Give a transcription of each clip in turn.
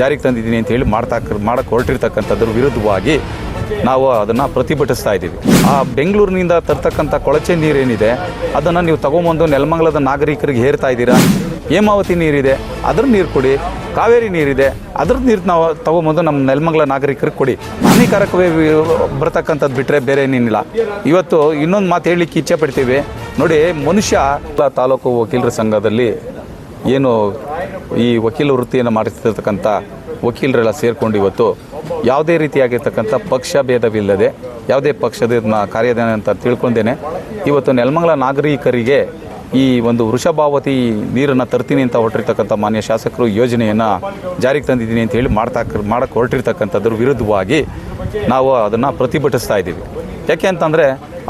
ಜಾರಿಗೆ ತಂದಿದ್ದೀನಿ ಅಂತ ಹೇಳಿ ಮಾಡ್ತಾ ಮಾಡಕ್ಕೆ ಹೊರಟಿರ್ತಕ್ಕಂಥದ್ರ ವಿರುದ್ಧವಾಗಿ ನಾವು ಅದನ್ನು ಪ್ರತಿಭಟಿಸ್ತಾ ಇದ್ದೀವಿ. ಆ ಬೆಂಗಳೂರಿನಿಂದ ತರ್ತಕ್ಕಂಥ ಕೊಳಚೆ ನೀರೇನಿದೆ, ಅದನ್ನು ನೀವು ತಗೊಂಬಂದು ನೆಲಮಂಗಲದ ನಾಗರಿಕರಿಗೆ ಹೇರ್ತಾ ಇದ್ದೀರಾ? ಹೇಮಾವತಿ ನೀರಿದೆ, ಅದ್ರ ನೀರು ಕೊಡಿ, ಕಾವೇರಿ ನೀರಿದೆ ಅದ್ರದ್ದು ನೀರು ನಾವು ತಗೊಂಬಂದು ನಮ್ಮ ನೆಲಮಂಗಲ ನಾಗರಿಕರಿಗೆ ಕೊಡಿ. ಹಾನಿಕಾರಕವೇ ಬರ್ತಕ್ಕಂಥದ್ದು ಬಿಟ್ಟರೆ ಬೇರೆ ಏನೇನಿಲ್ಲ. ಇವತ್ತು ಇನ್ನೊಂದು ಮಾತು ಹೇಳಲಿಕ್ಕೆ ಇಚ್ಛೆ ಪಡ್ತೀವಿ. ನೋಡಿ, ಮನುಷ್ಯ ತಾಲೂಕು ವಕೀಲರ ಸಂಘದಲ್ಲಿ ಏನು ಈ ವಕೀಲ ವೃತ್ತಿಯನ್ನು ಮಾಡಿಸ್ತಿರ್ತಕ್ಕಂಥ ವಕೀಲರೆಲ್ಲ ಸೇರಿಕೊಂಡು ಇವತ್ತು ಯಾವುದೇ ರೀತಿಯಾಗಿರ್ತಕ್ಕಂಥ ಪಕ್ಷ ಭೇದವಿಲ್ಲದೆ ಯಾವುದೇ ಪಕ್ಷದ ಕಾರ್ಯದೇನ ಅಂತ ತಿಳ್ಕೊಂಡೇನೆ. ಇವತ್ತು ನೆಲಮಂಗಲ ನಾಗರಿಕರಿಗೆ ಈ ಒಂದು ವೃಷಭಾವತಿ ನೀರನ್ನು ತರ್ತೀನಿ ಅಂತ ಹೊರಟಿರ್ತಕ್ಕಂಥ ಮಾನ್ಯ ಶಾಸಕರು ಯೋಜನೆಯನ್ನು ಜಾರಿಗೆ ತಂದಿದ್ದೀನಿ ಅಂತ ಹೇಳಿ ಮಾಡ್ತಾ ಮಾಡಕ್ಕೆ ಹೊರಟಿರ್ತಕ್ಕಂಥದ್ರ ವಿರುದ್ಧವಾಗಿ ನಾವು ಅದನ್ನು ಪ್ರತಿಭಟಿಸ್ತಾ ಇದ್ದೀವಿ. ಯಾಕೆ ಅಂತಂದರೆ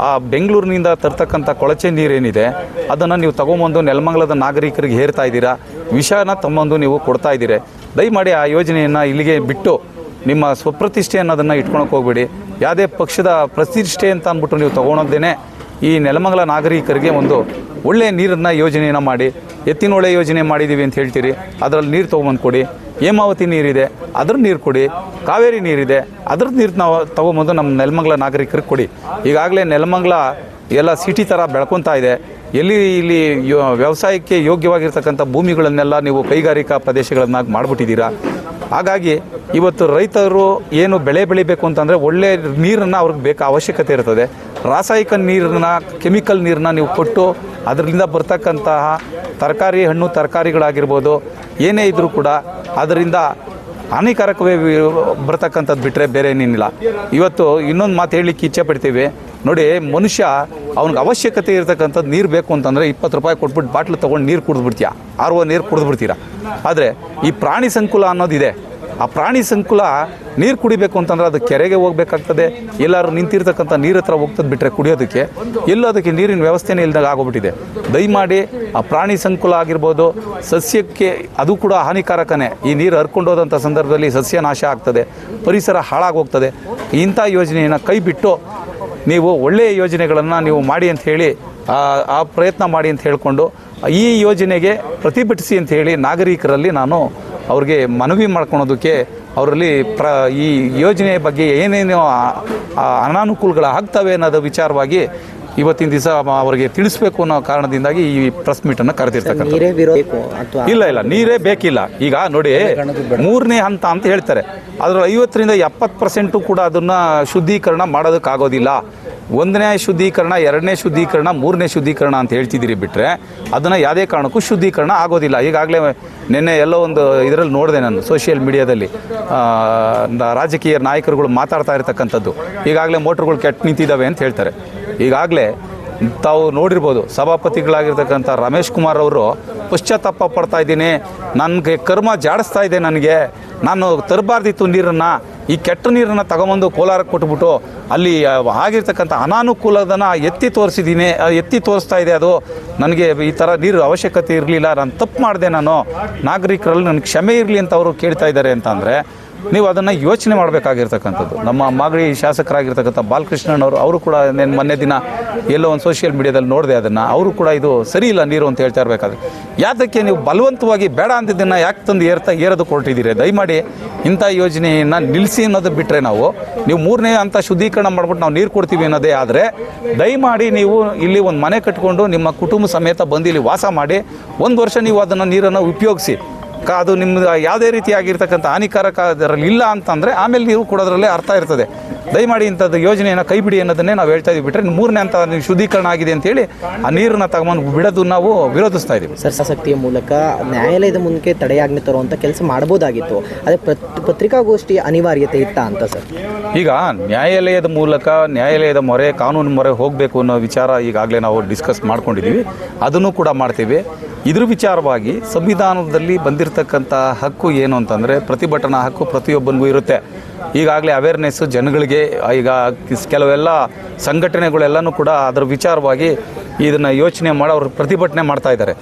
ಆ ಬೆಂಗಳೂರಿನಿಂದ ತರ್ತಕ್ಕಂಥ ಕೊಳಚೆ ನೀರೇನಿದೆ, ಅದನ್ನು ನೀವು ತಗೊಂಬಂದು ನೆಲಮಂಗಲದ ನಾಗರಿಕರಿಗೆ ಹೇರ್ತಾ ಇದ್ದೀರಾ, ವಿಷನ ತಮ್ಮಂದು ನೀವು ಕೊಡ್ತಾ ಇದ್ದೀರಿ. ದಯಮಾಡಿ ಆ ಯೋಜನೆಯನ್ನು ಇಲ್ಲಿಗೆ ಬಿಟ್ಟು ನಿಮ್ಮ ಸ್ವಪ್ರತಿಷ್ಠೆ ಅನ್ನೋದನ್ನು ಇಟ್ಕೊಳಕ್ಕೆ ಹೋಗ್ಬೇಡಿ. ಯಾವುದೇ ಪಕ್ಷದ ಪ್ರತಿಷ್ಠೆ ಅಂತ ಅಂದ್ಬಿಟ್ಟು ನೀವು ತೊಗೊಳೋದೇನೆ ಈ ನೆಲಮಂಗಲ ನಾಗರಿಕರಿಗೆ ಒಂದು ಒಳ್ಳೆಯ ನೀರನ್ನು ಯೋಜನೆಯನ್ನು ಮಾಡಿ, ಎತ್ತಿನೊಳೆ ಯೋಜನೆ ಮಾಡಿದ್ದೀವಿ ಅಂತ ಹೇಳ್ತೀರಿ. ಅದರಲ್ಲಿ ನೀರು ತೊಗೊಂಬಂದು ಕೊಡಿ. ಹೇಮಾವತಿ ನೀರಿದೆ ಅದ್ರ ನೀರು ಕೊಡಿ. ಕಾವೇರಿ ನೀರಿದೆ ಅದ್ರದ್ದು ನೀರು ನಾವು ತೊಗೊಂಬಂದು ನಮ್ಮ ನೆಲಮಂಗಲ ನಾಗರಿಕರಿಗೆ ಕೊಡಿ. ಈಗಾಗಲೇ ನೆಲಮಂಗಲ ಎಲ್ಲ ಸಿಟಿ ಥರ ಬೆಳ್ಕೊತಾ ಇದೆ. ಎಲ್ಲಿ ಇಲ್ಲಿ ವ್ಯವಸಾಯಕ್ಕೆ ಯೋಗ್ಯವಾಗಿರ್ತಕ್ಕಂಥ ಭೂಮಿಗಳನ್ನೆಲ್ಲ ನೀವು ಕೈಗಾರಿಕಾ ಪ್ರದೇಶಗಳನ್ನಾಗಿ ಮಾಡಿಬಿಟ್ಟಿದ್ದೀರಾ? ಹಾಗಾಗಿ ಇವತ್ತು ರೈತರು ಏನು ಬೆಳೆ ಬೆಳಿಬೇಕು ಅಂತಂದರೆ ಒಳ್ಳೆ ನೀರನ್ನು ಅವ್ರಿಗೆ ಬೇಕಾ ಅವಶ್ಯಕತೆ ಇರ್ತದೆ. ರಾಸಾಯನಿಕ ನೀರನ್ನ, ಕೆಮಿಕಲ್ ನೀರನ್ನ ನೀವು ಕೊಟ್ಟು ಅದರಿಂದ ಬರ್ತಕ್ಕಂತಹ ತರಕಾರಿ ಹಣ್ಣು, ತರಕಾರಿಗಳಾಗಿರ್ಬೋದು, ಏನೇ ಇದ್ದರೂ ಕೂಡ ಅದರಿಂದ ಹಾನಿಕಾರಕವೇ ಬರ್ತಕ್ಕಂಥದ್ದು ಬಿಟ್ಟರೆ ಬೇರೆ ಏನೇನಿಲ್ಲ. ಇವತ್ತು ಇನ್ನೊಂದು ಮಾತು ಹೇಳಲಿಕ್ಕೆ ಇಚ್ಛೆ ಪಡ್ತೀವಿ. ನೋಡಿ, ಮನುಷ್ಯ ಅವ್ನಿಗೆ ಅವಶ್ಯಕತೆ ಇರತಕ್ಕಂಥದ್ದು ನೀರು ಬೇಕು ಅಂತಂದರೆ ಇಪ್ಪತ್ತು ರೂಪಾಯಿ ಕೊಟ್ಬಿಟ್ಟು ಬಾಟ್ಲು ತೊಗೊಂಡು ನೀರು ಕುಡಿದ್ಬಿಡ್ತೀಯ? ಆರ್ ಓ ನೀರು ಕುಡಿದ್ಬಿಡ್ತೀರಾ? ಆದರೆ ಈ ಪ್ರಾಣಿ ಸಂಕುಲ ಅನ್ನೋದಿದೆ. ಆ ಪ್ರಾಣಿ ಸಂಕುಲ ನೀರು ಕುಡಿಬೇಕು ಅಂತಂದ್ರೆ ಅದು ಕೆರೆಗೆ ಹೋಗ್ಬೇಕಾಗ್ತದೆ ಎಲ್ಲರೂ ನಿಂತಿರ್ತಕ್ಕಂಥ ನೀರು ಹತ್ರ ಹೋಗ್ತದೆ ಬಿಟ್ಟರೆ ಕುಡಿಯೋದಕ್ಕೆ ಎಲ್ಲೂ ಅದಕ್ಕೆ ನೀರಿನ ವ್ಯವಸ್ಥೆನೇ ಇಲ್ದಾಗ ಆಗೋಗ್ಬಿಟ್ಟಿದೆ. ದಯಮಾಡಿ ಆ ಪ್ರಾಣಿ ಸಂಕುಲ ಆಗಿರ್ಬೋದು, ಸಸ್ಯಕ್ಕೆ ಅದು ಕೂಡ ಹಾನಿಕಾರಕನೇ. ಈ ನೀರು ಹರ್ಕೊಂಡು ಹೋದಂಥ ಸಂದರ್ಭದಲ್ಲಿ ಸಸ್ಯ ನಾಶ ಆಗ್ತದೆ, ಪರಿಸರ ಹಾಳಾಗೋಗ್ತದೆ. ಇಂಥ ಯೋಜನೆಯನ್ನು ಕೈ ಬಿಟ್ಟು ನೀವು ಒಳ್ಳೆಯ ಯೋಜನೆಗಳನ್ನು ನೀವು ಮಾಡಿ ಅಂತ ಹೇಳಿ ಆ- ಪ್ರಯತ್ನ ಮಾಡಿ ಅಂತ ಹೇಳಿಕೊಂಡು, ಈ ಯೋಜನೆಗೆ ಪ್ರತಿಭಟಿಸಿ ಅಂತ ಹೇಳಿ ನಾಗರಿಕರಲ್ಲಿ ನಾನು ಅವ್ರಿಗೆ ಮನವಿ ಮಾಡ್ಕೊಳೋದಕ್ಕೆ ಅವರಲ್ಲಿ ಪ್ರ ಈ ಯೋಜನೆಯ ಬಗ್ಗೆ ಏನೇನು ಅನಾನುಕೂಲಗಳು ಆಗ್ತವೆ ಅನ್ನೋದು ವಿಚಾರವಾಗಿ ಇವತ್ತಿನ ದಿವಸ ಅವರಿಗೆ ತಿಳಿಸಬೇಕು ಅನ್ನೋ ಕಾರಣದಿಂದಾಗಿ ಈ ಪ್ರೆಸ್ ಮೀಟನ್ನು ಕರೆದಿರ್ತಕ್ಕಂಥ ಇಲ್ಲ ಇಲ್ಲ ನೀರೇ ಬೇಕಿಲ್ಲ. ಈಗ ನೋಡಿ ಮೂರನೇ ಹಂತ ಅಂತ ಹೇಳ್ತಾರೆ. ಅದರ ಐವತ್ತರಿಂದ ಎಪ್ಪತ್ತು ಪರ್ಸೆಂಟು ಕೂಡ ಅದನ್ನ ಶುದ್ಧೀಕರಣ ಮಾಡೋದಕ್ಕಾಗೋದಿಲ್ಲ. ಒಂದನೇ ಶುದ್ಧೀಕರಣ ಎರಡನೇ ಶುದ್ಧೀಕರಣ ಮೂರನೇ ಶುದ್ಧೀಕರಣ ಅಂತ ಹೇಳ್ತಿದ್ದೀರಿ ಬಿಟ್ಟರೆ ಅದನ್ನು ಯಾವುದೇ ಕಾರಣಕ್ಕೂ ಶುದ್ಧೀಕರಣ ಆಗೋದಿಲ್ಲ. ಈಗಾಗಲೇ ನಿನ್ನೆ ಎಲ್ಲೋ ಒಂದು ಇದರಲ್ಲಿ ನೋಡಿದೆ ನಾನು ಸೋಷಿಯಲ್ ಮೀಡಿಯಾದಲ್ಲಿ ರಾಜಕೀಯ ನಾಯಕರುಗಳು ಮಾತಾಡ್ತಾ ಇರ್ತಕ್ಕಂಥದ್ದು. ಈಗಾಗಲೇ ಮೋಟ್ರುಗಳು ಕೆಟ್ಟು ನಿಂತಿದ್ದಾವೆ ಅಂತ ಹೇಳ್ತಾರೆ. ಈಗಾಗಲೇ ತಾವು ನೋಡಿರ್ಬೋದು ಸಭಾಪತಿಗಳಾಗಿರ್ತಕ್ಕಂಥ ರಮೇಶ್ ಕುಮಾರ್ ಅವರು ಪಶ್ಚಾತ್ತಾಪ ಪಡ್ತಾ ಇದ್ದೀನಿ, ನನಗೆ ಕರ್ಮ ಜಾಡಿಸ್ತಾ ಇದೆ ನನಗೆ, ನಾನು ತರಬಾರ್ದಿತ್ತು ನೀರನ್ನು, ಈ ಕೆಟ್ಟ ನೀರನ್ನು ತಗೊಂಬಂದು ಕೋಲಾರಕ್ಕೆ ಕೊಟ್ಬಿಟ್ಟು ಅಲ್ಲಿ ಆಗಿರ್ತಕ್ಕಂಥ ಅನಾನುಕೂಲದನ್ನು ಎತ್ತಿ ತೋರಿಸಿದ್ದೀನಿ ಎತ್ತಿ ತೋರಿಸ್ತಾ ಇದೆ ಅದು. ನನಗೆ ಈ ಥರ ನೀರು ಅವಶ್ಯಕತೆ ಇರಲಿಲ್ಲ, ನಾನು ತಪ್ಪು ಮಾಡಿದೆ ನಾನು. ನಾಗರಿಕರಲ್ಲಿ ನನಗೆ ಕ್ಷಮೆ ಇರಲಿ ಅಂತ ಅವರು ಕೇಳ್ತಾ ಇದ್ದಾರೆ ಅಂತ ಅಂದರೆ ನೀವು ಅದನ್ನು ಯೋಚನೆ ಮಾಡಬೇಕಾಗಿರ್ತಕ್ಕಂಥದ್ದು. ನಮ್ಮ ಮಾಗಡಿ ಶಾಸಕರಾಗಿರ್ತಕ್ಕಂಥ ಬಾಲಕೃಷ್ಣನವರು ಅವರು ಕೂಡ నేను ಮೊನ್ನೆ ದಿನ ಎಲ್ಲೋ ಒಂದು ಸೋಷಿಯಲ್ ಮೀಡಿಯಾದಲ್ಲಿ ನೋಡಿದೆ ಅದನ್ನು. ಅವರು ಕೂಡ ಇದು ಸರಿ ಇಲ್ಲ ನೀರು ಅಂತ ಹೇಳ್ತಾ ಇರಬೇಕಾದ್ರೆ. ಯಾತಕ್ಕೆ ನೀವು ಬಲವಂತವಾಗಿ ಬೇಡ ಅಂತಿದ್ದನ್ನು ಯಾಕೆ ತಂದು ಏರ್ತಾ, ಏರೋದು ಕೊರಟಿದ್ದೀರಿ ದಯಮಾಡಿ ಇಂಥ ಯೋಜನೆಯನ್ನು ನಿಲ್ಲಿಸಿ ಅನ್ನೋದು ಬಿಟ್ಟರೆ ನಾವು, ನೀವು ಮೂರನೇ ಅಂತ ಶುದ್ಧೀಕರಣ ಮಾಡ್ಬಿಟ್ಟು ನಾವು ನೀರು ಕೊಡ್ತೀವಿ ಅನ್ನೋದೇ ಆದರೆ, ದಯಮಾಡಿ ನೀವು ಇಲ್ಲಿ ಒಂದು ಮನೆ ಕಟ್ಕೊಂಡು ನಿಮ್ಮ ಕುಟುಂಬ ಸಮೇತ ಬಂದು ಇಲ್ಲಿ ವಾಸ ಮಾಡಿ, ಒಂದು ವರ್ಷ ನೀವು ಅದನ್ನು ನೀರನ್ನು ಉಪಯೋಗಿಸಿ. ಅದು ನಿಮ್ಮ ಯಾವುದೇ ರೀತಿಯಾಗಿರ್ತಕ್ಕಂಥ ಹಾನಿಕಾರಕ ಅದರಲ್ಲಿ ಇಲ್ಲ ಅಂತಂದರೆ ಆಮೇಲೆ ನೀವು ಕೊಡೋದ್ರಲ್ಲೇ ಅರ್ಥ ಇರ್ತದೆ. ದಯಮಾಡಿ ಇಂಥದ್ದು ಯೋಜನೆಯನ್ನು ಕೈ ಬಿಡಿ ಅನ್ನೋದನ್ನೇ ನಾವು ಹೇಳ್ತಾ ಇದೀವಿ ಬಿಟ್ಟರೆ ಮೂರನೇ ಅಂತ ನೀವು ಶುದ್ಧೀಕರಣ ಆಗಿದೆ ಅಂತೇಳಿ ಆ ನೀರನ್ನು ತಗೊಂಡು ಬಿಡೋದು ನಾವು ವಿರೋಧಿಸ್ತಾ ಇದ್ದೀವಿ. ಸರ್ಸಾಸಕ್ತಿಯ ಮೂಲಕ ನ್ಯಾಯಾಲಯದ ಮುಂದೆ ತಡೆಯಾಜ್ಞೆ ತರುವಂಥ ಕೆಲಸ ಮಾಡ್ಬೋದಾಗಿತ್ತು ಅದೇ ಪತ್ ಪತ್ರಿಕಾಗೋಷ್ಠಿ ಅನಿವಾರ್ಯತೆ ಇತ್ತ ಅಂತ ಸರ್? ಈಗ ನ್ಯಾಯಾಲಯದ ಮೂಲಕ ನ್ಯಾಯಾಲಯದ ಮೊರೆ ಕಾನೂನು ಮೊರೆ ಹೋಗಬೇಕು ಅನ್ನೋ ವಿಚಾರ ಈಗಾಗಲೇ ನಾವು ಡಿಸ್ಕಸ್ ಮಾಡ್ಕೊಂಡಿದ್ದೀವಿ. ಅದನ್ನು ಕೂಡ ಮಾಡ್ತೀವಿ. ಇದ್ರ ವಿಚಾರವಾಗಿ ಸಂವಿಧಾನದಲ್ಲಿ ಬಂದಿರತಕ್ಕಂಥ ಹಕ್ಕು ಏನು ಅಂತಂದರೆ ಪ್ರತಿಭಟನಾ ಹಕ್ಕು ಪ್ರತಿಯೊಬ್ಬನಿಗೂ ಇರುತ್ತೆ. ಈಗಾಗಲೇ ಅವೇರ್ನೆಸ್ಸು ಜನಗಳಿಗೆ ಈಗ ಕೆಲವೆಲ್ಲ ಸಂಘಟನೆಗಳೆಲ್ಲನೂ ಕೂಡ ಅದರ ವಿಚಾರವಾಗಿ ಇದನ್ನು ಯೋಚನೆ ಮಾಡಿ ಅವರು ಪ್ರತಿಭಟನೆ ಮಾಡ್ತಾ ಇದ್ದಾರೆ.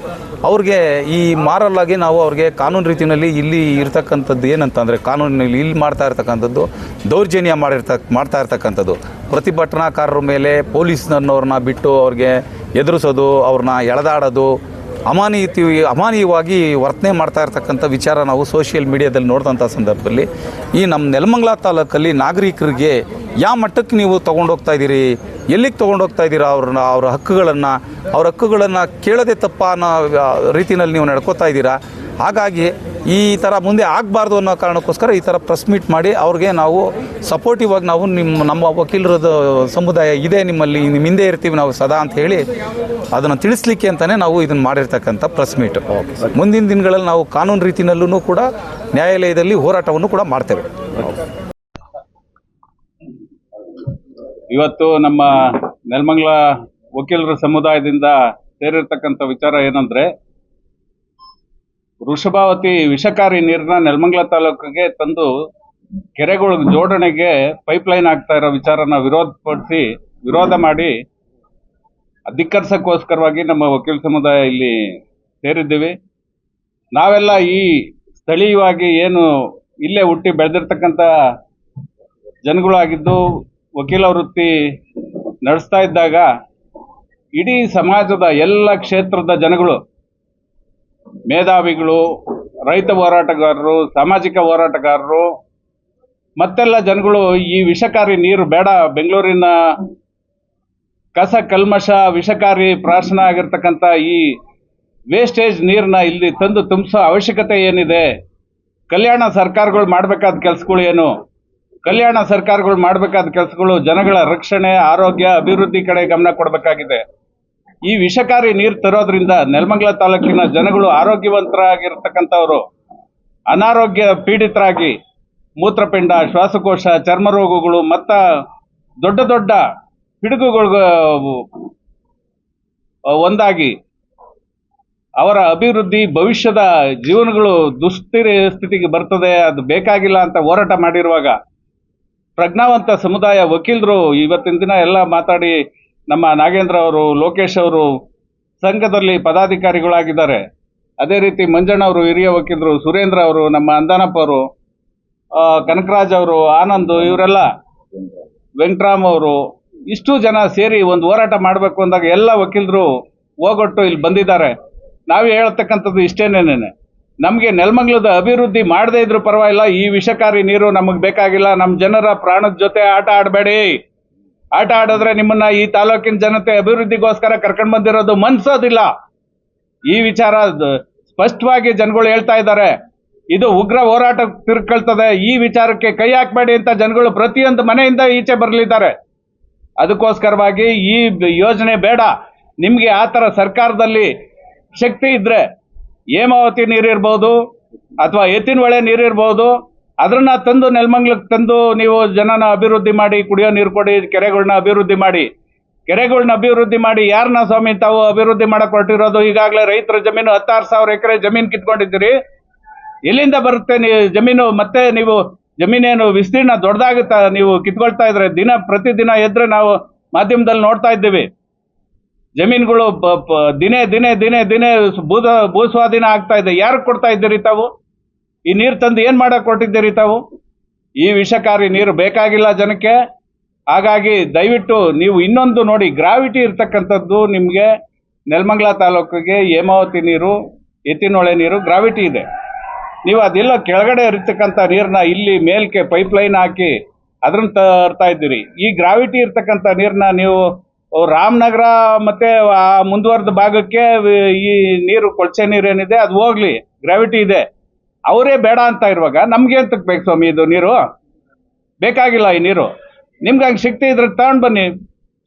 ಅವ್ರಿಗೆ ಈ ಮಾರಲ್ಲಾಗಿ ನಾವು ಅವ್ರಿಗೆ ಕಾನೂನು ರೀತಿಯಲ್ಲಿ ಇಲ್ಲಿ ಇರ್ತಕ್ಕಂಥದ್ದು ಏನಂತಂದರೆ ಕಾನೂನಿನಲ್ಲಿ ಇಲ್ಲಿ ಮಾಡ್ತಾ ಇರ್ತಕ್ಕಂಥದ್ದು, ದೌರ್ಜನ್ಯ ಮಾಡಿರ್ತ ಮಾಡ್ತಾ ಇರ್ತಕ್ಕಂಥದ್ದು. ಪ್ರತಿಭಟನಾಕಾರರ ಮೇಲೆ ಪೊಲೀಸ್ನವ್ರನ್ನ ಬಿಟ್ಟು ಅವ್ರಿಗೆ ಎದುರಿಸೋದು ಅವ್ರನ್ನ ಎಳೆದಾಡೋದು ಅಮಾನೀಯತಿ ಅಮಾನೀಯವಾಗಿ ವರ್ತನೆ ಮಾಡ್ತಾ ಇರ್ತಕ್ಕಂಥ ವಿಚಾರ ನಾವು ಸೋಷಿಯಲ್ ಮೀಡಿಯಾದಲ್ಲಿ ನೋಡಿದಂಥ ಸಂದರ್ಭದಲ್ಲಿ ಈ ನಮ್ಮ ನೆಲಮಂಗಲ ತಾಲೂಕಲ್ಲಿ ನಾಗರಿಕರಿಗೆ ಯಾವ ಮಟ್ಟಕ್ಕೆ ನೀವು ತೊಗೊಂಡೋಗ್ತಾ ಇದ್ದೀರಿ, ಎಲ್ಲಿಗೆ ತೊಗೊಂಡೋಗ್ತಾ ಇದ್ದೀರಾ ಅವ್ರನ್ನ, ಅವ್ರ ಹಕ್ಕುಗಳನ್ನು ಅವ್ರ ಹಕ್ಕುಗಳನ್ನು ಕೇಳದೆ ತಪ್ಪ ಅನ್ನೋ ರೀತಿಯಲ್ಲಿ ನೀವು ನಡ್ಕೋತಾ ಇದ್ದೀರಾ? ಹಾಗಾಗಿ ಈ ಥರ ಮುಂದೆ ಆಗಬಾರ್ದು ಅನ್ನೋ ಕಾರಣಕ್ಕೋಸ್ಕರ ಈ ಥರ ಪ್ರೆಸ್ ಮೀಟ್ ಮಾಡಿ ಅವ್ರಿಗೆ ನಾವು ಸಪೋರ್ಟಿವ್ ಆಗಿ ನಾವು ನಿಮ್ಮ ನಮ್ಮ ವಕೀಲರದ ಸಮುದಾಯ ಇದೆ ನಿಮ್ಮಲ್ಲಿ ನಿಮ್ಮ ಹಿಂದೆ ಇರ್ತೀವಿ ನಾವು ಸದಾ ಅಂತ ಹೇಳಿ ಅದನ್ನು ತಿಳಿಸ್ಲಿಕ್ಕೆ ಅಂತಲೇ ನಾವು ಇದನ್ನು ಮಾಡಿರ್ತಕ್ಕಂಥ ಪ್ರೆಸ್ ಮೀಟ್ ಮುಂದಿನ ದಿನಗಳಲ್ಲಿ ನಾವು ಕಾನೂನು ರೀತಿಯಲ್ಲೂ ಕೂಡ ನ್ಯಾಯಾಲಯದಲ್ಲಿ ಹೋರಾಟವನ್ನು ಕೂಡ ಮಾಡ್ತೇವೆ. ಇವತ್ತು ನಮ್ಮ ನೆಲಮಂಗಲ ವಕೀಲರ ಸಮುದಾಯದಿಂದ ಸೇರಿರ್ತಕ್ಕಂಥ ವಿಚಾರ ಏನಂದ್ರೆ ವೃಷಭಾವತಿ ವಿಷಕಾರಿ ನೀರನ್ನ ನೆಲಮಂಗಲ ತಾಲೂಕಿಗೆ ತಂದು ಕೆರೆಗಳ ಜೋಡಣೆಗೆ ಪೈಪ್ಲೈನ್ ಆಗ್ತಾ ಇರೋ ವಿಚಾರನ ವಿರೋಧಪಡಿಸಿ ವಿರೋಧ ಮಾಡಿ ಧಿಕ್ಕರಿಸಕ್ಕೋಸ್ಕರವಾಗಿ ನಮ್ಮ ವಕೀಲ ಸಮುದಾಯ ಇಲ್ಲಿ ಸೇರಿದ್ದೀವಿ. ನಾವೆಲ್ಲ ಈ ಸ್ಥಳೀಯವಾಗಿ ಏನು ಇಲ್ಲೇ ಹುಟ್ಟಿ ಬೆಳೆದಿರ್ತಕ್ಕಂಥ ಜನಗಳಾಗಿದ್ದು ವಕೀಲ ವೃತ್ತಿ ನಡೆಸ್ತಾ ಇದ್ದಾಗ ಇಡೀ ಸಮಾಜದ ಎಲ್ಲ ಕ್ಷೇತ್ರದ ಜನಗಳು ಮೇಧಾವಿಗಳು, ರೈತ ಹೋರಾಟಗಾರರು, ಸಾಮಾಜಿಕ ಹೋರಾಟಗಾರರು, ಮತ್ತೆಲ್ಲ ಜನಗಳು ಈ ವಿಷಕಾರಿ ನೀರು ಬೇಡ, ಬೆಂಗಳೂರಿನ ಕಸ, ಕಲ್ಮಶ, ವಿಷಕಾರಿ ಪ್ರಾಶನ ಆಗಿರ್ತಕ್ಕಂಥ ಈ ವೇಸ್ಟೇಜ್ ನೀರನ್ನ ಇಲ್ಲಿ ತಂದು ತುಂಬಿಸೋ ಅವಶ್ಯಕತೆ ಏನಿದೆ? ಕಲ್ಯಾಣ ಸರ್ಕಾರಗಳು ಮಾಡಬೇಕಾದ ಕೆಲಸಗಳು ಏನು? ಕಲ್ಯಾಣ ಸರ್ಕಾರಗಳು ಮಾಡಬೇಕಾದ ಕೆಲಸಗಳು ಜನಗಳ ರಕ್ಷಣೆ, ಆರೋಗ್ಯ, ಅಭಿವೃದ್ಧಿ ಕಡೆ ಗಮನ ಕೊಡಬೇಕಾಗಿದೆ. ಈ ವಿಷಕಾರಿ ನೀರು ತರೋದ್ರಿಂದ ನೆಲಮಂಗಲ ತಾಲೂಕಿನ ಜನಗಳು ಆರೋಗ್ಯವಂತರಾಗಿರ್ತಕ್ಕಂಥವ್ರು, ಅನಾರೋಗ್ಯ ಪೀಡಿತರಾಗಿ ಮೂತ್ರಪಿಂಡ, ಶ್ವಾಸಕೋಶ, ಚರ್ಮ ರೋಗಗಳು, ಮತ್ತ ದೊಡ್ಡ ದೊಡ್ಡ ಪಿಡುಗುಗಳು ಒಂದಾಗಿ ಅವರ ಅಭಿವೃದ್ಧಿ ಭವಿಷ್ಯದ ಜೀವನಗಳು ದುಸ್ಥಿರ ಸ್ಥಿತಿಗೆ ಬರ್ತದೆ, ಅದು ಬೇಕಾಗಿಲ್ಲ ಅಂತ ಹೋರಾಟ ಮಾಡಿರುವಾಗ ಪ್ರಜ್ಞಾವಂತ ಸಮುದಾಯ ವಕೀಲರು ಇವತ್ತಿನ ದಿನ ಎಲ್ಲ ಮಾತಾಡಿ ನಮ್ಮ ನಾಗೇಂದ್ರ ಅವರು, ಲೋಕೇಶ್ ಅವರು ಸಂಘದಲ್ಲಿ ಪದಾಧಿಕಾರಿಗಳಾಗಿದ್ದಾರೆ. ಅದೇ ರೀತಿ ಮಂಜಣ್ಣ ಅವರು, ಹಿರಿಯ ವಕೀಲರು, ಸುರೇಂದ್ರ ಅವರು, ನಮ್ಮ ಅಂದಾನಪ್ಪ ಅವರು ಕನಕರಾಜ್ ಅವರು, ಆನಂದ್ ಇವರೆಲ್ಲ, ವೆಂಕಟರಾಮ್ ಅವರು, ಇಷ್ಟು ಜನ ಸೇರಿ ಒಂದು ಹೋರಾಟ ಮಾಡಬೇಕು ಅಂದಾಗ ಎಲ್ಲ ವಕೀಲರು ಹೋಗೊಟ್ಟು ಇಲ್ಲಿ ಬಂದಿದ್ದಾರೆ. ನಾವು ಹೇಳ್ತಕ್ಕಂಥದ್ದು ಇಷ್ಟೇನೇನೆ ನಮಗೆ ನೆಲಮಂಗ್ಲದ ಅಭಿವೃದ್ಧಿ ಮಾಡದೇ ಇದ್ರೂ ಪರವಾಗಿಲ್ಲ. ಈ ವಿಷಕಾರಿ ನೀರು ನಮಗೆ ಬೇಕಾಗಿಲ್ಲ. ನಮ್ಮ ಜನರ ಪ್ರಾಣದ ಜೊತೆ ಆಟ ಆಡಬೇಡಿ. ಆಟ ಆಡಿದ್ರೆ ನಿಮ್ಮನ್ನ ಈ ತಾಲೂಕಿನ ಜನತೆ ಅಭಿವೃದ್ಧಿಗೋಸ್ಕರ ಕರ್ಕೊಂಡು ಬಂದಿರೋದು ಮನ್ಸೋದಿಲ್ಲ. ಈ ವಿಚಾರ ಸ್ಪಷ್ಟವಾಗಿ ಜನಗಳು ಹೇಳ್ತಾ ಇದ್ದಾರೆ. ಇದು ಉಗ್ರ ಹೋರಾಟ ತಿರ್ಕೊಳ್ತದೆ. ಈ ವಿಚಾರಕ್ಕೆ ಕೈ ಹಾಕಬೇಡಿ ಅಂತ ಜನಗಳು ಪ್ರತಿಯೊಂದು ಮನೆಯಿಂದ ಈಚೆ ಬರಲಿದ್ದಾರೆ. ಅದಕ್ಕೋಸ್ಕರವಾಗಿ ಈ ಯೋಜನೆ ಬೇಡ. ನಿಮಗೆ ಆ ಥರ ಸರ್ಕಾರದಲ್ಲಿ ಶಕ್ತಿ ಇದ್ರೆ ಹೇಮಾವತಿ ನೀರಿರ್ಬೋದು ಅಥವಾ ಎತ್ತಿನ ಹೊಳೆ ನೀರಿರ್ಬೋದು ಅದನ್ನ ತಂದು ನೆಲಮಂಗ್ಲಕ್ಕೆ ತಂದು ನೀವು ಜನನ ಅಭಿವೃದ್ಧಿ ಮಾಡಿ, ಕುಡಿಯೋ ನೀರು ಕೊಡಿ ಕೆರೆಗಳನ್ನ ಅಭಿವೃದ್ಧಿ ಮಾಡಿ. ಕೆರೆಗಳನ್ನ ಅಭಿವೃದ್ಧಿ ಮಾಡಿ, ಯಾರನ್ನ ಸ್ವಾಮಿ ತಾವು ಅಭಿವೃದ್ಧಿ ಮಾಡಕ್ ಹೊರಟಿರೋದು, ಈಗಾಗಲೇ ರೈತರ ಜಮೀನು ಹತ್ತಾರು ಸಾವಿರ ಎಕರೆ ಜಮೀನು ಕಿತ್ಕೊಂಡಿದ್ದೀರಿ. ಎಲ್ಲಿಂದ ಬರುತ್ತೆ ನೀವು ಜಮೀನು? ಮತ್ತೆ ನೀವು ಜಮೀನೇನು ವಿಸ್ತೀರ್ಣ ದೊಡ್ಡದಾಗುತ್ತಾ? ನೀವು ಕಿತ್ಕೊಳ್ತಾ ಇದ್ರೆ ದಿನ ಪ್ರತಿದಿನ ಎದ್ರೆ ನಾವು ಮಾಧ್ಯಮದಲ್ಲಿ ನೋಡ್ತಾ ಇದ್ದೀವಿ. ಜಮೀನುಗಳು ದಿನೇ ದಿನೇ ದಿನೇ ದಿನೇ ಭೂದ ಭೂಸ್ವಾಧೀನ ಆಗ್ತಾ ಇದೆ. ಯಾರು ಕೊಡ್ತಾ ಇದ್ದೀರಿ ತಾವು? ಈ ನೀರು ತಂದು ಏನು ಮಾಡಕ್ ಕೊಟ್ಟಿದ್ದೀರಿ ತಾವು? ಈ ವಿಷಕಾರಿ ನೀರು ಬೇಕಾಗಿಲ್ಲ ಜನಕ್ಕೆ. ಹಾಗಾಗಿ ದಯವಿಟ್ಟು ನೀವು ಇನ್ನೊಂದು ನೋಡಿ, ಗ್ರಾವಿಟಿ ಇರ್ತಕ್ಕಂಥದ್ದು ನಿಮಗೆ ನೆಲಮಂಗಲ ತಾಲೂಕಿಗೆ ಹೇಮಾವತಿ ನೀರು, ಎತ್ತಿನೊಳೆ ನೀರು, ಗ್ರಾವಿಟಿ ಇದೆ. ನೀವು ಅದೆಲ್ಲ ಕೆಳಗಡೆ ಇರ್ತಕ್ಕಂಥ ನೀರನ್ನ ಇಲ್ಲಿ ಮೇಲ್ಕೆ ಪೈಪ್ ಲೈನ್ ಹಾಕಿ ಅದ್ರನ್ನ ತರ್ತಾ ಇದ್ದೀರಿ. ಈ ಗ್ರಾವಿಟಿ ಇರ್ತಕ್ಕಂಥ ನೀರನ್ನ ನೀವು ರಾಮನಗರ ಮತ್ತೆ ಆ ಮುಂದುವರೆದ ಭಾಗಕ್ಕೆ ಈ ನೀರು ಕೊಳಚೆ ಏನಿದೆ, ಅದು ಹೋಗ್ಲಿ. ಗ್ರಾವಿಟಿ ಇದೆ. ಅವರೇ ಬೇಡ ಅಂತ ಇರುವಾಗ ನಮ್ಗೆ ಅಂತ ಬೇಕು ಸ್ವಾಮಿ ಇದು ನೀರು? ಬೇಕಾಗಿಲ್ಲ ಈ ನೀರು. ನಿಮ್ಗೆ ಹಂಗೆ ಶಕ್ತಿ ಇದ್ರೆ ತಗೊಂಡ್ ಬನ್ನಿ.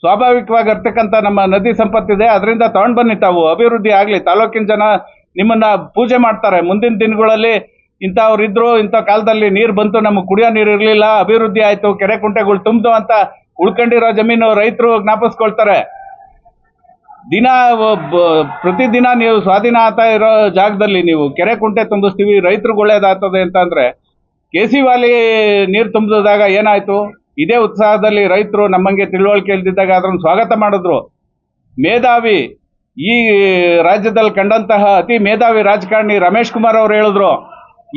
ಸ್ವಾಭಾವಿಕವಾಗಿ ಇರ್ತಕ್ಕಂಥ ನಮ್ಮ ನದಿ ಸಂಪತ್ತಿದೆ, ಅದರಿಂದ ತಗೊಂಡ್ ಬನ್ನಿ ತಾವು. ಅಭಿವೃದ್ಧಿ ಆಗಲಿ. ತಾಲೂಕಿನ ಜನ ನಿಮ್ಮನ್ನ ಪೂಜೆ ಮಾಡ್ತಾರೆ. ಮುಂದಿನ ದಿನಗಳಲ್ಲಿ ಇಂಥವ್ರು ಇದ್ರು, ಇಂಥ ಕಾಲದಲ್ಲಿ ನೀರು ಬಂತು, ನಮಗೆ ಕುಡಿಯೋ ನೀರು ಇರಲಿಲ್ಲ, ಅಭಿವೃದ್ಧಿ ಆಯ್ತು, ಕೆರೆ ಕುಂಟೆಗಳು ತುಂಬ್ದು ಅಂತ ಉಳ್ಕೊಂಡಿರೋ ಜಮೀನು ರೈತರು ಜ್ಞಾಪಿಸ್ಕೊಳ್ತಾರೆ. ದಿನ ಪ್ರತಿದಿನ ನೀವು ಸ್ವಾಧೀನ ಆಗ್ತಾ ಇರೋ ಜಾಗದಲ್ಲಿ ನೀವು ಕೆರೆ ಕುಂಟೆ ತುಂಬಿಸ್ತೀವಿ, ರೈತರಿಗೆ ಒಳ್ಳೇದಾಗ್ತದೆ ಅಂತ ಅಂದ್ರೆ ಕೆ ಸಿ ವಾಲಿ ನೀರು ತುಂಬಿದಾಗ ಏನಾಯ್ತು? ಇದೇ ಉತ್ಸಾಹದಲ್ಲಿ ರೈತರು ನಮ್ಮಂಗೆ ತಿಳುವಳಿಕೆ ಇಲ್ದಿದ್ದಾಗ ಅದನ್ನು ಸ್ವಾಗತ ಮಾಡಿದ್ರು. ಮೇಧಾವಿ, ಈ ರಾಜ್ಯದಲ್ಲಿ ಕಂಡಂತಹ ಅತಿ ಮೇಧಾವಿ ರಾಜಕಾರಣಿ ರಮೇಶ್ ಕುಮಾರ್ ಅವರು ಹೇಳಿದ್ರು,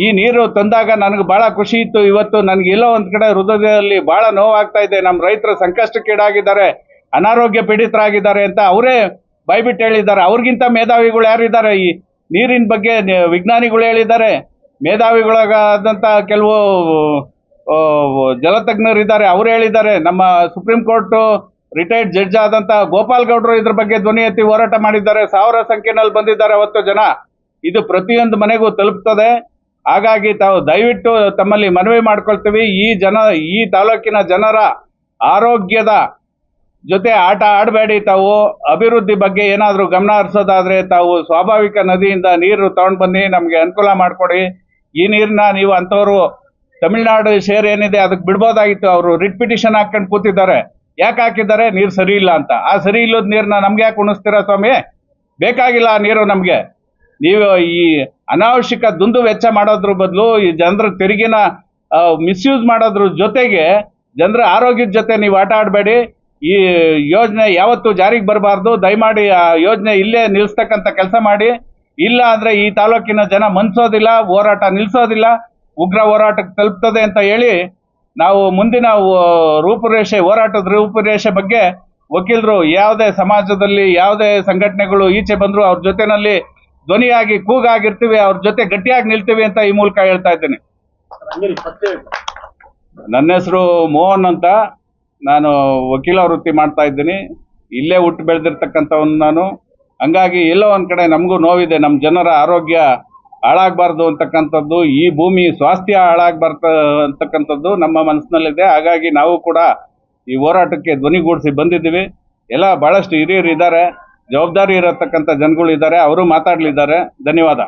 ಈ ನೀರು ತಂದಾಗ ನನಗೆ ಬಹಳ ಖುಷಿ ಇತ್ತು, ಇವತ್ತು ನನಗೆ ಎಲ್ಲೋ ಒಂದು ಕಡೆ ಹೃದಯದಲ್ಲಿ ಬಹಳ ನೋವಾಗ್ತಾ ಇದೆ ನಮ್ಮ ರೈತರು ಸಂಕಷ್ಟಕ್ಕೀಡಾಗಿದ್ದಾರೆ ಅನಾರೋಗ್ಯ ಪೀಡಿತರಾಗಿದ್ದಾರೆ ಅಂತ ಅವರೇ ಬೈಬಿಟ್ಟು ಹೇಳಿದ್ದಾರೆ. ಅವ್ರಿಗಿಂತ ಮೇಧಾವಿಗಳು ಯಾರಿದ್ದಾರೆ? ಈ ನೀರಿನ ಬಗ್ಗೆ ವಿಜ್ಞಾನಿಗಳು ಹೇಳಿದ್ದಾರೆ. ಮೇಧಾವಿಗಳಾದಂಥ ಕೆಲವು ಜಲತಜ್ಞರಿದ್ದಾರೆ. ಅವ್ರು ಹೇಳಿದ್ದಾರೆ, ನಮ್ಮ ಸುಪ್ರೀಂ ಕೋರ್ಟ್ ರಿಟೈರ್ಡ್ ಜಡ್ಜ್ ಆದಂತ ಗೋಪಾಲ್ ಗೌಡ್ರು ಇದ್ರ ಬಗ್ಗೆ ಧ್ವನಿ ಎತ್ತಿ ಹೋರಾಟ ಮಾಡಿದ್ದಾರೆ. ಸಾವಿರ ಸಂಖ್ಯೆನಲ್ಲಿ ಬಂದಿದ್ದಾರೆ ಅವತ್ತು ಜನ. ಇದು ಪ್ರತಿಯೊಂದು ಮನೆಗೂ ತಲುಪ್ತದೆ. ಹಾಗಾಗಿ ತಾವು ದಯವಿಟ್ಟು ತಮ್ಮಲ್ಲಿ ಮನವಿ ಮಾಡ್ಕೊಳ್ತೀವಿ. ಈ ಜನ, ಈ ತಾಲೂಕಿನ ಜನರ ಆರೋಗ್ಯದ ಜೊತೆ ಆಟ ಆಡಬೇಡಿ ತಾವು. ಅಭಿವೃದ್ಧಿ ಬಗ್ಗೆ ಏನಾದರೂ ಗಮನ ಹರಿಸೋದಾದ್ರೆ ತಾವು ಸ್ವಾಭಾವಿಕ ನದಿಯಿಂದ ನೀರು ತಗೊಂಡು ಬನ್ನಿ, ನಮಗೆ ಅನುಕೂಲ ಮಾಡಿಕೊಡಿ. ಈ ನೀರನ್ನ ನೀವು ಅಂಥವ್ರು ತಮಿಳ್ನಾಡು ಶೇರ್ ಏನಿದೆ ಅದಕ್ಕೆ ಬಿಡ್ಬೋದಾಗಿತ್ತು. ಅವರು ರಿಟ್ ಪಿಟಿಷನ್ ಹಾಕೊಂಡು ಕೂತಿದ್ದಾರೆ. ಯಾಕೆ ಹಾಕಿದ್ದಾರೆ? ನೀರು ಸರಿ ಇಲ್ಲ ಅಂತ. ಆ ಸರಿ ಇಲ್ಲದ ನೀರನ್ನ ನಮ್ಗೆ ಯಾಕೆ ಉಣಿಸ್ತೀರಾ ಸ್ವಾಮಿ? ಬೇಕಾಗಿಲ್ಲ ಆ ನೀರು ನಮಗೆ. ನೀವು ಈ ಅನಾವಶ್ಯಕ ದುಂದು ವೆಚ್ಚ ಮಾಡೋದ್ರ ಬದಲು ಈ ಜನರ ತೆರಿಗೆನ ಮಿಸ್ಯೂಸ್ ಮಾಡೋದ್ರ ಜೊತೆಗೆ ಜನರ ಆರೋಗ್ಯದ ಜೊತೆ ನೀವು ಆಟ ಆಡಬೇಡಿ. ಈ ಯೋಜನೆ ಯಾವತ್ತು ಜಾರಿಗೆ ಬರಬಾರ್ದು. ದಯಮಾಡಿ ಆ ಯೋಜನೆ ಇಲ್ಲೇ ನಿಲ್ಲಿಸ್ತಕ್ಕಂಥ ಕೆಲಸ ಮಾಡಿ. ಇಲ್ಲ ಅಂದ್ರೆ ಈ ತಾಲೂಕಿನ ಜನ ಮನ್ಸೋದಿಲ್ಲ ಹೋರಾಟ ನಿಲ್ಲಿಸೋದಿಲ್ಲ ಉಗ್ರ ಹೋರಾಟಕ್ಕೆ ತಲುಪ್ತದೆ ಅಂತ ಹೇಳಿ ನಾವು ಮುಂದಿನ ರೂಪುರೇಷೆ ಹೋರಾಟದ ರೂಪುರೇಷೆ ಬಗ್ಗೆ ವಕೀಲರು ಯಾವುದೇ ಸಮಾಜದಲ್ಲಿ ಯಾವುದೇ ಸಂಘಟನೆಗಳು ಈಚೆ ಬಂದ್ರು ಅವ್ರ ಜೊತೆನಲ್ಲಿ ಧ್ವನಿಯಾಗಿ ಕೂಗಾಗಿರ್ತೀವಿ ಅವ್ರ ಜೊತೆ ಗಟ್ಟಿಯಾಗಿ ನಿಲ್ತೀವಿ ಅಂತ ಈ ಮೂಲಕ ಹೇಳ್ತಾ ಇದ್ದೇನೆ. ನನ್ನ ಹೆಸರು ಮೋಹನ್ ಅಂತ. ನಾನು ವಕೀಲ ವೃತ್ತಿ ಮಾಡ್ತಾ ಇದ್ದೀನಿ. ಇಲ್ಲೇ ಹುಟ್ಟು ಬೆಳೆದಿರ್ತಕ್ಕಂಥವನು ನಾನು. ಹಂಗಾಗಿ ಎಲ್ಲೋ ಒಂದು ಕಡೆ ನಮಗೂ ನೋವಿದೆ. ನಮ್ಮ ಜನರ ಆರೋಗ್ಯ ಹಾಳಾಗಬಾರ್ದು ಅಂತಕ್ಕಂಥದ್ದು. ಈ ಭೂಮಿ ಸ್ವಾಸ್ಥ್ಯ ಹಾಳಾಗಬಾರ್ದು ಅಂತಕ್ಕಂಥದ್ದು ನಮ್ಮ ಮನಸ್ಸಿನಲ್ಲಿದೆ. ಹಾಗಾಗಿ ನಾವು ಕೂಡ ಈ ಹೋರಾಟಕ್ಕೆ ಧ್ವನಿಗೂಡಿಸಿ ಬಂದಿದ್ದೀವಿ. ಎಲ್ಲ ಬಹಳಷ್ಟು ಹಿರಿಯರು ಇದ್ದಾರೆ. ಜವಾಬ್ದಾರಿ ಇರತಕ್ಕಂಥ ಜನಗಳು ಇದ್ದಾರೆ. ಅವರು ಮಾತಾಡಲಿದ್ದಾರೆ. ಧನ್ಯವಾದ.